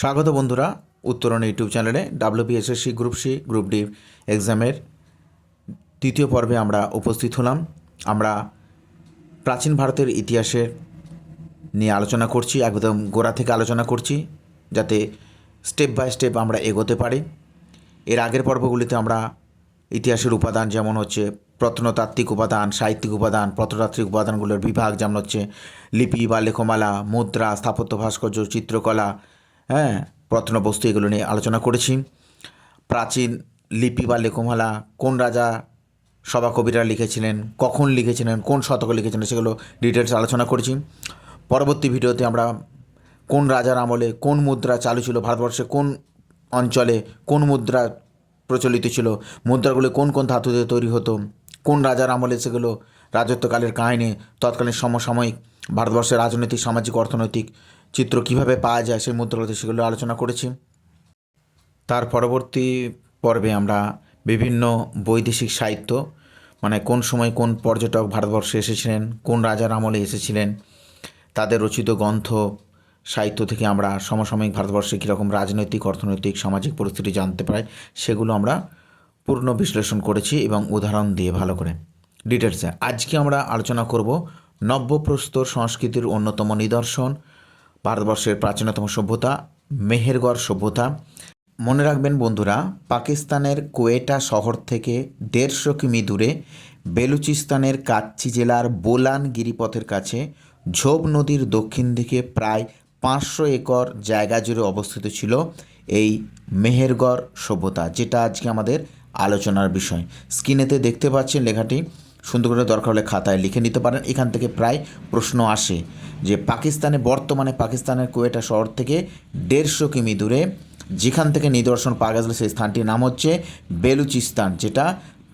স্বাগত বন্ধুরা, উত্তরণ ইউটিউব চ্যানেলে WBSSC group C group D এক্সামের তৃতীয় পর্বে আমরা উপস্থিত হলাম। আমরা প্রাচীন ভারতের ইতিহাসের নিয়ে আলোচনা করছি, একদম গোড়া থেকে আলোচনা করছি, যাতে স্টেপ বাই স্টেপ আমরা এগোতে পারি। এর আগের পর্বগুলিতে আমরা ইতিহাসের উপাদান যেমন হচ্ছে প্রত্নতাত্ত্বিক উপাদান, সাহিত্যিক উপাদান, প্রত্নতাত্ত্বিক উপাদানগুলোর বিভাগ যেমন হচ্ছে লিপি বা লেখমালা মুদ্রা, স্থাপত্য ভাস্কর্য, চিত্রকলা হ্যাঁ প্রত্নবস্তু এগুলো নিয়ে আলোচনা করেছি। প্রাচীন লিপি বা লেখমালা কোন রাজা সভাকবিরা লিখেছিলেন, কখন লিখেছিলেন, কোন শতকে লিখেছিলেন সেগুলো ডিটেলস আলোচনা করেছি। পরবর্তী ভিডিওতে আমরা কোন রাজার আমলে কোন মুদ্রা চালু ছিল ভারতবর্ষে, কোন অঞ্চলে কোন মুদ্রা প্রচলিত ছিল, মুদ্রাগুলো কোন কোন ধাতু দিয়ে তৈরি হতো, কোন রাজার আমলে সেগুলো রাজত্বকালের কাহিনী, তৎকালীন সমসাময়িক ভারতবর্ষের রাজনৈতিক, সামাজিক, অর্থনৈতিক চিত্র কীভাবে পাওয়া যায় সেই মুদ্রাগুলোতে সেগুলো আলোচনা করেছি। তার পরবর্তী পর্বে আমরা বিভিন্ন বৈদেশিক সাহিত্য মানে কোন সময় কোন পর্যটক ভারতবর্ষে এসেছিলেন, কোন রাজার আমলে এসেছিলেন, তাদের রচিত গ্রন্থ, সাহিত্য থেকে আমরা সমসাময়িক ভারতবর্ষে কীরকম রাজনৈতিক, অর্থনৈতিক, সামাজিক পরিস্থিতি জানতে পারি, সেগুলো আমরা পূর্ণ বিশ্লেষণ করেছি এবং উদাহরণ দিয়ে ভালো করে ডিটেলসে আজকে আমরা আলোচনা করব নব্যপ্রস্তর সংস্কৃতির অন্যতম নিদর্শন ভারতবর্ষের প্রাচীনতম সভ্যতা, মেহেরগড় সভ্যতা। মনে রাখবেন বন্ধুরা, পাকিস্তানের কোয়েটা শহর থেকে দেড়শো কিমি দূরে বেলুচিস্তানের কাচ্চি জেলার বোলান গিরিপথের কাছে ঝোপ নদীর দক্ষিণ দিকে প্রায় পাঁচশো একর জায়গা জুড়ে অবস্থিত ছিল এই মেহেরগড় সভ্যতা, যেটা আজকে আমাদের আলোচনার বিষয়। স্ক্রিনেতে দেখতে পাচ্ছেন লেখাটি সুন্দর করে দরকার হলে খাতায় লিখে নিতে পারেন। এখান থেকে প্রায় প্রশ্ন আসে যে, পাকিস্তানে বর্তমানে পাকিস্তানের কোয়েটা শহর থেকে দেড়শো কিমি দূরে, যেখান থেকে নিদর্শন পাওয়া গেছিল সেই স্থানটির নাম হচ্ছে বেলুচিস্তান, যেটা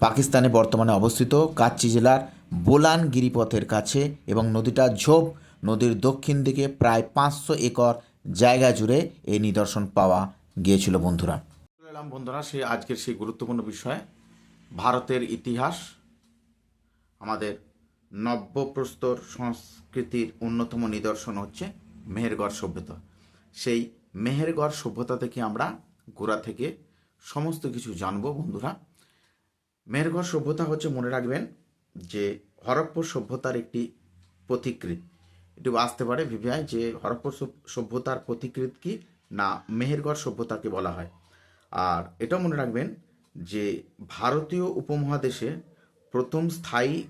পাকিস্তানে বর্তমানে অবস্থিত কাচ্চি জেলার বোলান গিরিপথের কাছে এবং নদীটা ঝোপ, নদীর দক্ষিণ দিকে প্রায় পাঁচশো একর জায়গা জুড়ে এই নিদর্শন পাওয়া গিয়েছিল বন্ধুরা। বন্ধুরা, সেই আজকের সেই গুরুত্বপূর্ণ বিষয়, ভারতের ইতিহাস আমাদের নব্যপ্রস্তর সংস্কৃতির অন্যতম নিদর্শন হচ্ছে মেহেরগড় সভ্যতা। সেই মেহেরগড় সভ্যতা থেকে আমরা গোড়া থেকে সমস্ত কিছু জানব বন্ধুরা। মেহেরগড় সভ্যতা হচ্ছে মনে রাখবেন যে হরপ্প সভ্যতার একটি প্রতিকৃত একটু আসতে পারে ভিভিআই যে হরপ্প সভ্যতার প্রতিকৃত কি না মেহেরগড় সভ্যতাকে বলা হয়। আর এটাও মনে রাখবেন যে ভারতীয় উপমহাদেশে প্রথম স্থায়ী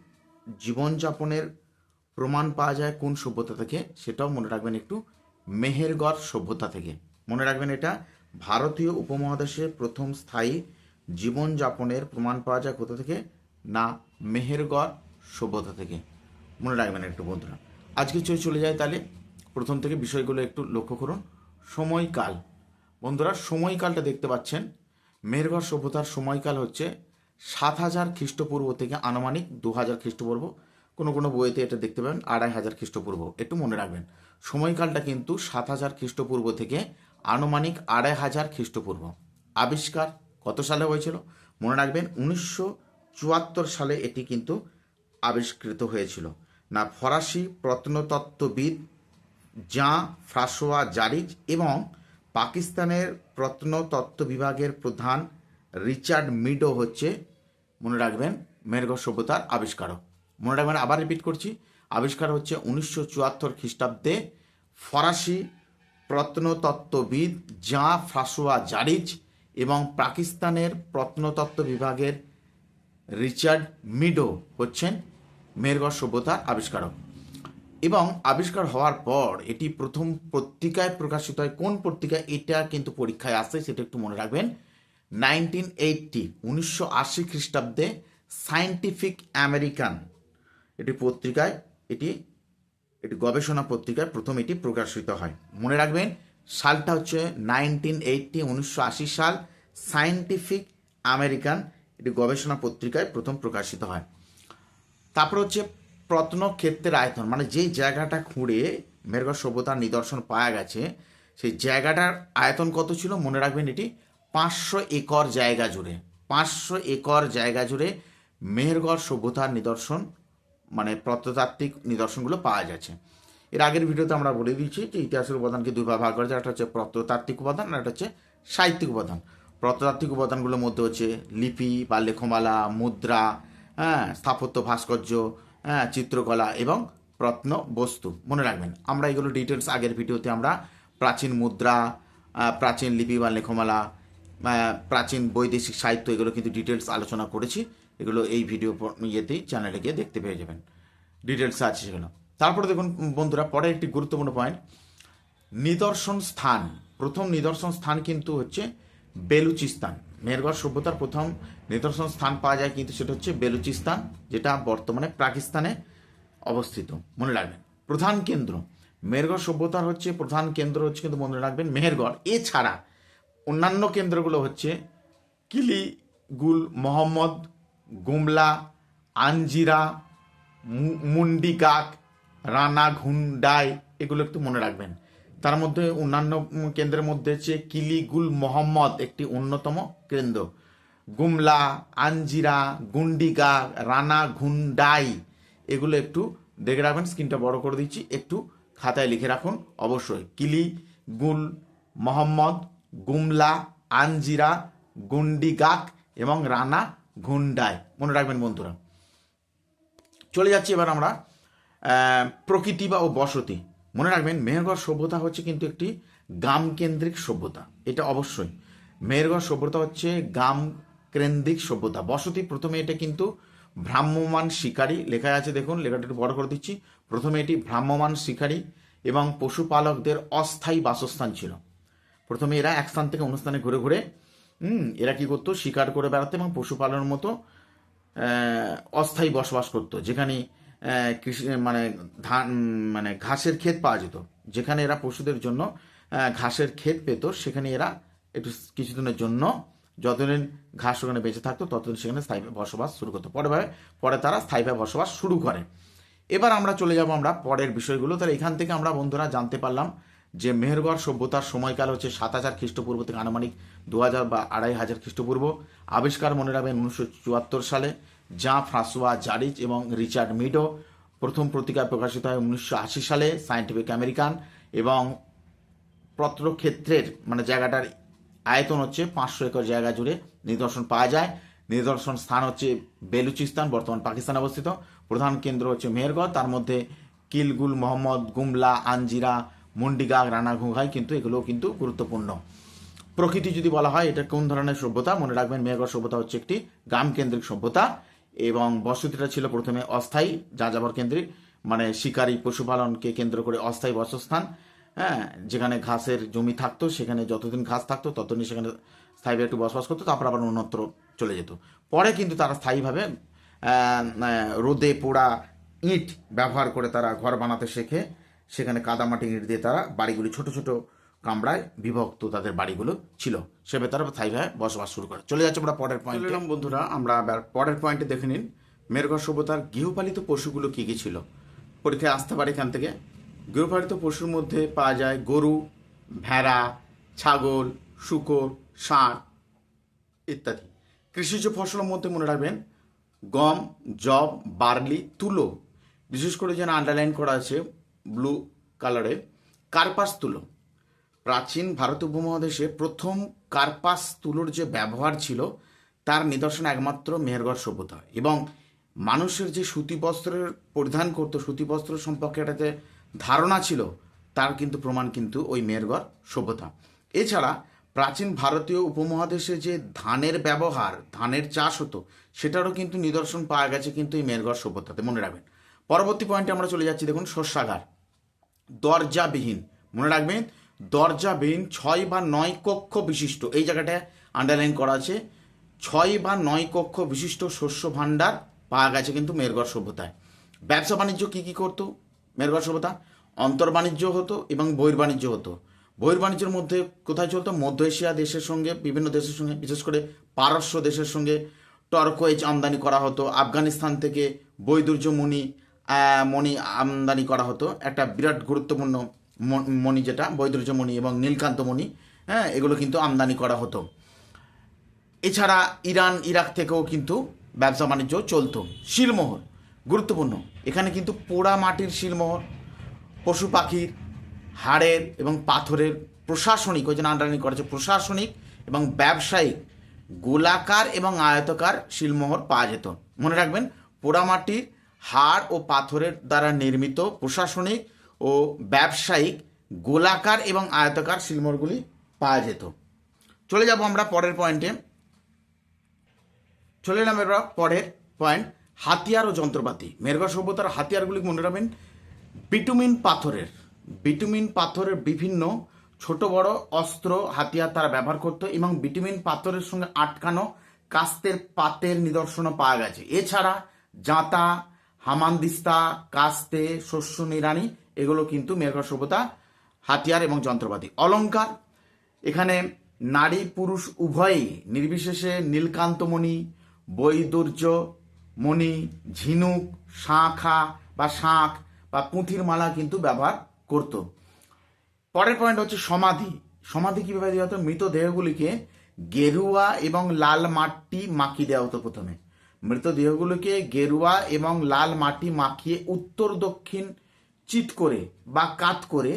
জীবনযাপনের প্রমাণ পাওয়া যায় কোন সভ্যতা থেকে? সেটাও মনে রাখবেন একটু। মেহেরগড় সভ্যতা থেকে। মনে রাখবেন এটা ভারতীয় উপমহাদেশে প্রথম স্থায়ী জীবনযাপনের প্রমাণ পাওয়া যায় কোথা থেকে? না, মেহেরগড় সভ্যতা থেকে। মনে রাখবেন একটু বন্ধুরা। আজকে চলে চলে যায় তাহলে প্রথম থেকে বিষয়গুলো একটু লক্ষ্য করুন। সময়কাল। বন্ধুরা, সময়কালটা দেখতে পাচ্ছেন। মেহেরগড় সভ্যতার সময়কাল হচ্ছে সাত হাজার খ্রিস্টপূর্ব থেকে আনুমানিক দু হাজার খ্রিস্টপূর্ব। কোনো কোনো বইতে এটা দেখতে পাবেন, আড়াই হাজার খ্রিস্টপূর্ব। একটু মনে রাখবেন, সময়কালটা কিন্তু সাত হাজার খ্রিস্টপূর্ব থেকে আনুমানিক আড়াই হাজার খ্রিস্টপূর্ব। আবিষ্কার কত সালে হয়েছিল? মনে রাখবেন, উনিশশো চুয়াত্তর সালে এটি কিন্তু আবিষ্কৃত হয়েছিল। না, ফরাসি প্রত্নতত্ত্ববিদ জাঁ ফ্রাসোয়া জারিজ এবং পাকিস্তানের প্রত্নতত্ত্ব বিভাগের প্রধান রিচার্ড মিডো হচ্ছে মনে রাখবেন মেহেরগড় সভ্যতার আবিষ্কারক। মনে রাখবেন, আবার রিপিট করছি, আবিষ্কার হচ্ছে উনিশশো চুয়াত্তর খ্রিস্টাব্দে ফরাসি প্রত্নতত্ত্ববিদ জাঁ ফ্রাসোয়া জারিজ এবং পাকিস্তানের প্রত্নতত্ত্ব বিভাগের রিচার্ড মিডো হচ্ছেন মেহেরগড় সভ্যতার আবিষ্কারক। এবং আবিষ্কার হওয়ার পর এটি প্রথম পত্রিকায় প্রকাশিত হয়। কোন পত্রিকায় এটা কিন্তু পরীক্ষায় আসে, সেটা একটু মনে রাখবেন। নাইনটিন এইটটি, উনিশশো আশি খ্রিস্টাব্দে সায়েন্টিফিক আমেরিকান। এটি পত্রিকায়, এটি এটি গবেষণা পত্রিকায় প্রথম এটি প্রকাশিত হয়। মনে রাখবেন, সালটা হচ্ছে নাইনটিন এইটটি, উনিশশো আশি সাল সায়েন্টিফিক আমেরিকান। এটি গবেষণা পত্রিকায় প্রথম প্রকাশিত হয়। তারপর হচ্ছে প্রত্নক্ষেত্রের আয়তন মানে যেই জায়গাটা খুঁড়ে মেরগড় সভ্যতার নিদর্শন পাওয়া গেছে, সেই জায়গাটার আয়তন কত ছিল? মনে রাখবেন এটি পাঁচশো একর জায়গা জুড়ে, পাঁচশো একর জায়গা জুড়ে মেহেরগড় সভ্যতার নিদর্শন মানে প্রত্নতাত্ত্বিক নিদর্শনগুলো পাওয়া যাচ্ছে। এর আগের ভিডিওতে আমরা বলে দিয়েছি যে ইতিহাসের উপাদানকে দুই ভাগে করা যায়, একটা হচ্ছে প্রত্নতাত্ত্বিক উপাদান আর একটা হচ্ছে সাহিত্যিক উপাদান। প্রত্নতাত্ত্বিক উপাদানগুলোর মধ্যে হচ্ছে লিপি, বা লেখমালা, মুদ্রা হ্যাঁ স্থাপত্য, ভাস্কর্য হ্যাঁ চিত্রকলা এবং প্রত্ন বস্তু মনে রাখবেন, আমরা এগুলো ডিটেলস আগের ভিডিওতে আমরা প্রাচীন মুদ্রা প্রাচীন লিপি বা লেখমালা প্রাচীন বৈদেশিক সাহিত্য, এগুলো কিন্তু ডিটেলস আলোচনা করেছি। এগুলো এই ভিডিও ইয়েতেই চ্যানেলে গিয়ে দেখতে পেয়ে যাবেন। ডিটেলস আছে সেগুলো। তারপরে দেখুন, বন্ধুরা, পরে একটি গুরুত্বপূর্ণ পয়েন্ট নিদর্শন স্থান। প্রথম নিদর্শন স্থান কিন্তু হচ্ছে বেলুচিস্তান। মেহেরগড় সভ্যতার প্রথম নিদর্শন স্থান পাওয়া যায় কিন্তু সেটা হচ্ছে বেলুচিস্তান, যেটা বর্তমানে পাকিস্তানে অবস্থিত। মনে রাখবেন, প্রধান কেন্দ্র। মেহেরগড় সভ্যতার হচ্ছে প্রধান কেন্দ্র হচ্ছে কিন্তু মনে রাখবেন মেহেরগড়। এছাড়া অন্যান্য কেন্দ্রগুলো হচ্ছে কিলিগুল মোহাম্মদ, গুমলা আঞ্জিরা মুন্ডিকাক রানা ঘুন্ডাই, এগুলো একটু মনে রাখবেন। তার মধ্যে অন্যান্য কেন্দ্রের মধ্যে হচ্ছে কিলিগুল মোহাম্মদ একটি অন্যতম কেন্দ্র। গুমলা আঞ্জিরা গুন্ডিকা রানা ঘুন্ডাই, এগুলো একটু দেখে রাখবেন, স্ক্রিনটা বড় করে দিচ্ছি, একটু খাতায় লিখে রাখুন অবশ্যই। কিলি, গুল, মোহাম্মদ গুমলা আঞ্জিরা গুন্ডিগাক এবং রানা ঘুন্ডাই। মনে রাখবেন বন্ধুরা। চলে যাচ্ছি এবার আমরা প্রকৃতি বা ও বসতি। মনে রাখবেন, মেহেরগড় সভ্যতা হচ্ছে কিন্তু একটি গ্রাম কেন্দ্রিক সভ্যতা। এটা অবশ্যই। মেহেরগড় সভ্যতা হচ্ছে গ্রাম কেন্দ্রিক সভ্যতা। বসতি প্রথমে এটা কিন্তু ভ্রাম্যমান শিকারী লেখা আছে। দেখুন, লেখাটা একটু বড় করে দিচ্ছি। প্রথমে এটি ভ্রাম্যমান শিকারী এবং পশুপালকদের অস্থায়ী বাসস্থান ছিল। প্রথমে এরা এক স্থান থেকে অন্য স্থানে ঘুরে ঘুরে এরা কি করতো? শিকার করে বেড়াতো এবং পশুপালনের মতো অস্থায়ী বসবাস করতো। যেখানে কৃষি মানে ধান মানে ঘাসের ক্ষেত পাওয়া যেত। যেখানে এরা পশুদের জন্য ঘাসের ক্ষেত পেত, সেখানে এরা একটু কিছুদিনের জন্য যতদিন ঘাস ওখানে বেঁচে থাকতো, ততদিন সেখানে স্থায়ীভাবে বসবাস শুরু করতো। পরে ভাবে, পরে তারা স্থায়ীভাবে বসবাস শুরু করে। এবার আমরা চলে যাব আমরা পরের বিষয়গুলো। তাহলে এখান থেকে আমরা বন্ধুরা জানতে পারলাম যে মেহেরগড় সভ্যতার সময়কাল হচ্ছে সাত হাজার খ্রিস্টপূর্ব থেকে আনুমানিক দু হাজার বা আড়াই হাজার খ্রিস্টপূর্ব। আবিষ্কার মনে রাখবেন উনিশশো চুয়াত্তর সালে, যা ফ্রাঁসোয়া জারিচ এবং রিচার্ড মিডো প্রথম পত্রিকায় প্রকাশিত হয় উনিশশো আশি সালে সায়েন্টিফিক আমেরিকান এবং পত্রক্ষেত্রের মানে জায়গাটার আয়তন হচ্ছে পাঁচশো একর জায়গা জুড়ে নিদর্শন পাওয়া যায়। নিদর্শন স্থান হচ্ছে বেলুচিস্তান, বর্তমান পাকিস্তানে অবস্থিত। প্রধান কেন্দ্র হচ্ছে মেহেরগড়। তার মধ্যে কিলগুল, মোহাম্মদ, গুমলা আঞ্জিরা মুন্ডিগাগ রানা ঘুঘাই কিন্তু এগুলো কিন্তু গুরুত্বপূর্ণ। প্রকৃতি যদি বলা হয়, এটা কোন ধরনের সভ্যতা? মনে রাখবেন মেহেরগড় সভ্যতা হচ্ছে একটি গ্রাম কেন্দ্রিক সভ্যতা এবং বসতিটা ছিল প্রথমে অস্থায়ী, যাযাবর কেন্দ্রিক মানে শিকারী পশুপালনকে কেন্দ্র করে অস্থায়ী বাসস্থান হ্যাঁ যেখানে ঘাসের জমি থাকতো, সেখানে যতদিন ঘাস থাকতো, ততদিন সেখানে স্থায়ীভাবে একটু বসবাস করতো, তারপর আবার অন্যত্র চলে যেত। পরে কিন্তু তারা স্থায়ীভাবে রোদে পোড়া ইট ব্যবহার করে তারা ঘর বানাতে শেখে। সেখানে কাদামাটি ইট দিয়ে তারা বাড়িগুলি ছোট ছোট কামরায় বিভক্ত তাদের বাড়িগুলো ছিল। সেভাবে তারা স্থায়ীভাবে বসবাস শুরু করে। চলে যাচ্ছে আমরা পরের পয়েন্টে বন্ধুরা, আমরা পরের পয়েন্টে দেখে নিন মেরগড় সভ্যতার গৃহপালিত পশুগুলো কী কী ছিল? পরীক্ষায় আসতে পারে এখান থেকে। গৃহপালিত পশুর মধ্যে পাওয়া যায় গরু, ভেড়া, ছাগল, শুকর, ষাঁড় ইত্যাদি। কৃষিজ ফসলের মধ্যে মনে রাখবেন, গম জব বার্লি, তুলো। বিশেষ করে যেন আন্ডারলাইন করা আছে ব্লু কালারে কার্পাস তুলো। প্রাচীন ভারত উপমহাদেশে প্রথম কার্পাস তুলোর যে ব্যবহার ছিল, তার নিদর্শন একমাত্র মেহেরগড় সভ্যতা এবং মানুষের যে সুতি বস্ত্রের পরিধান করতো, সুতি বস্ত্র সম্পর্কে একটা যে ধারণা ছিল, তার কিন্তু প্রমাণ কিন্তু ওই মেহেরগড় সভ্যতা। এছাড়া প্রাচীন ভারতীয় উপমহাদেশে যে ধানের ব্যবহার, ধানের চাষ হতো, সেটারও কিন্তু নিদর্শন পাওয়া গেছে কিন্তু এই মেহেরগড় সভ্যতাতে। মনে রাখবেন পরবর্তী পয়েন্টে আমরা চলে যাচ্ছি, দেখুন, শস্যাগার। দরজাবিহীন। মনে রাখবেন, দরজাবিহীন ছয় বা নয় কক্ষ বিশিষ্ট। এই জায়গাটায় আন্ডারলাইন করা আছে। ছয় বা নয় কক্ষ বিশিষ্ট শস্য ভাণ্ডার পাওয়া গেছে কিন্তু মেরগড় সভ্যতায়। ব্যবসা বাণিজ্য কী কী করতো? মেরগড় সভ্যতা? অন্তর্বাণিজ্য হতো এবং বহির্বাণিজ্য হতো। বহির্বাণিজ্যের মধ্যে কোথায় চলতো? মধ্য এশিয়া দেশের সঙ্গে, বিভিন্ন দেশের সঙ্গে, বিশেষ করে পারস্য দেশের সঙ্গে। টর্কোয়েজ আমদানি করা হতো। আফগানিস্তান থেকে বৈদুর্য মণি আমদানি করা হতো। একটা বিরাট গুরুত্বপূর্ণ মণি যেটা, বৈদুর্য মণি এবং নীলকান্ত মণি হ্যাঁ এগুলো কিন্তু আমদানি করা হতো। এছাড়া ইরান, ইরাক থেকেও কিন্তু ব্যবসা বাণিজ্য চলতো। শিলমোহর, গুরুত্বপূর্ণ। এখানে কিন্তু পোড়া মাটির শিলমোহর, পশু পাখির, হাড়ের এবং পাথরের প্রশাসনিক, ওই জন্য আন্ডারলাইন করেছে প্রশাসনিক এবং ব্যবসায়িক গোলাকার এবং আয়তকার শিলমোহর পাওয়া যেত। মনে রাখবেন পোড়ামাটির হাড় ও পাথরের দ্বারা নির্মিত প্রশাসনিক ও ব্যবসায়িক গোলাকার এবং আয়তাকার শিলমোহরগুলি পাওয়া যেত। চলে যাব আমরা পরের পয়েন্টে চলে এলাম পরের পয়েন্ট হাতিয়ার ও যন্ত্রপাতি। মেরগা সভ্যতার হাতিয়ারগুলি মনে রাখবেন বিটুমিন পাথরের। বিটুমিন পাথরের বিভিন্ন ছোট, বড়, অস্ত্র, হাতিয়ার তারা ব্যবহার করতো এবং বিটুমিন পাথরের সঙ্গে আটকানো কাস্তের পাতের নিদর্শনও পাওয়া গেছে। এছাড়া জাঁতা হামানদিস্তা, কাস্তে, শস্য নিড়ানি, এগুলো কিন্তু মেরগা সভ্যতা, হাতিয়ার এবং যন্ত্রপাতি। অলংকার, এখানে নারী পুরুষ উভয়ই নির্বিশেষে নীলকান্তমণি, বৈদুর্য, মণি, ঝিনুক, শাঁখা বা শাঁখ বা পুঁথির মালা কিন্তু ব্যবহার করত। পরের পয়েন্ট হচ্ছে সমাধি। সমাধি কীভাবে দেওয়া হতো? মৃতদেহগুলিকে গেরুয়া এবং লাল মাটি মাখিয়ে দেওয়া হতো প্রথমে। মৃতদেহগুলোকে গেরুয়া এবং লাল মাটি মাখিয়ে উত্তর দক্ষিণ চিট করে বা কাত করে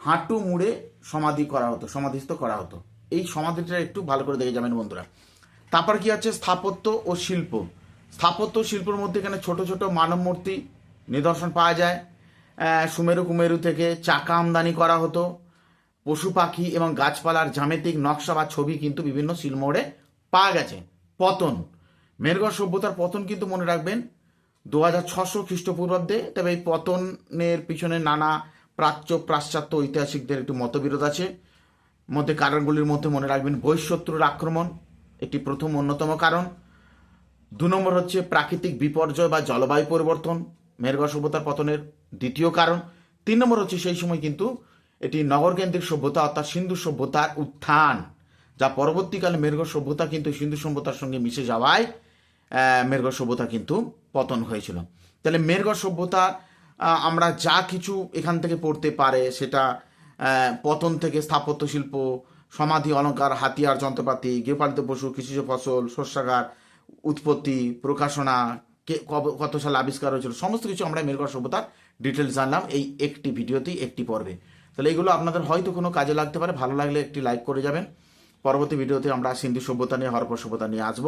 হাঁটু মুড়ে সমাধি করা হতো, সমাধিস্থ করা হতো। এই সমাধিটা একটু ভালো করে দেখে যাবেন বন্ধুরা। তারপর কি আছে? স্থাপত্য ও শিল্প। স্থাপত্য শিল্পের মধ্যে এখানে ছোট ছোট মানব মূর্তি নিদর্শন পাওয়া যায়। সুমেরু কুমেরু থেকে চাকা আমদানি করা হতো। পশু পাখি এবং গাছপালার জ্যামিতিক নকশা বা ছবি কিন্তু বিভিন্ন শিলমোড়ে পাওয়া গেছে। পতন। মেরগড় সভ্যতার পতন কিন্তু মনে রাখবেন দু হাজার ছশো খ্রিস্টপূর্বাব্দে, তবে এই পতনের পিছনে নানা প্রাচ্য পাশ্চাত্য ঐতিহাসিকদের একটু মতবিরোধ আছে। মধ্যে কারণগুলির মধ্যে মনে রাখবেন বহিঃশত্রুর আক্রমণ একটি প্রথম অন্যতম কারণ। দু নম্বর হচ্ছে প্রাকৃতিক বিপর্যয় বা জলবায়ু পরিবর্তন, মেরগড় সভ্যতার পতনের দ্বিতীয় কারণ। তিন নম্বর হচ্ছে সেই সময় কিন্তু এটি নগরকেন্দ্রিক সভ্যতা অর্থাৎ সিন্ধু সভ্যতার উত্থান, যা পরবর্তীকালে মেরগড় সভ্যতা কিন্তু সিন্ধু সভ্যতার সঙ্গে মিশে যাওয়ায় মেরগড় সভ্যতা কিন্তু পতন হয়েছিল। তাহলে মেরগড় সভ্যতা আমরা যা কিছু এখান থেকে পড়তে পারে সেটা পতন থেকে স্থাপত্য শিল্প, সমাধি অলংকার হাতিয়ার, যন্ত্রপাতি, গৃহপালিত পশু, কৃষিজ ফসল, শস্যাগার, উৎপত্তি, প্রকাশনা, কে কত সালে আবিষ্কার হয়েছিল, সমস্ত কিছু আমরা মেরগড় সভ্যতার ডিটেলস জানলাম এই একটি ভিডিওতেই, একটি পর্বে। তাহলে এগুলো আপনাদের হয়তো কোনো কাজে লাগতে পারে, ভালো লাগলে একটি লাইক করে যাবেন। পরবর্তী ভিডিওতে আমরা সিন্ধু সভ্যতা নিয়ে হরপ্পা সভ্যতা নিয়ে আসব।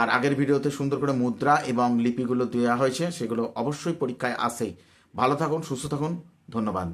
আর আগের ভিডিওতে সুন্দর করে মুদ্রা এবং লিপিগুলো দেওয়া হয়েছে, সেগুলো অবশ্যই পরীক্ষায় আসে। ভালো থাকুন, সুস্থ থাকুন, ধন্যবাদ।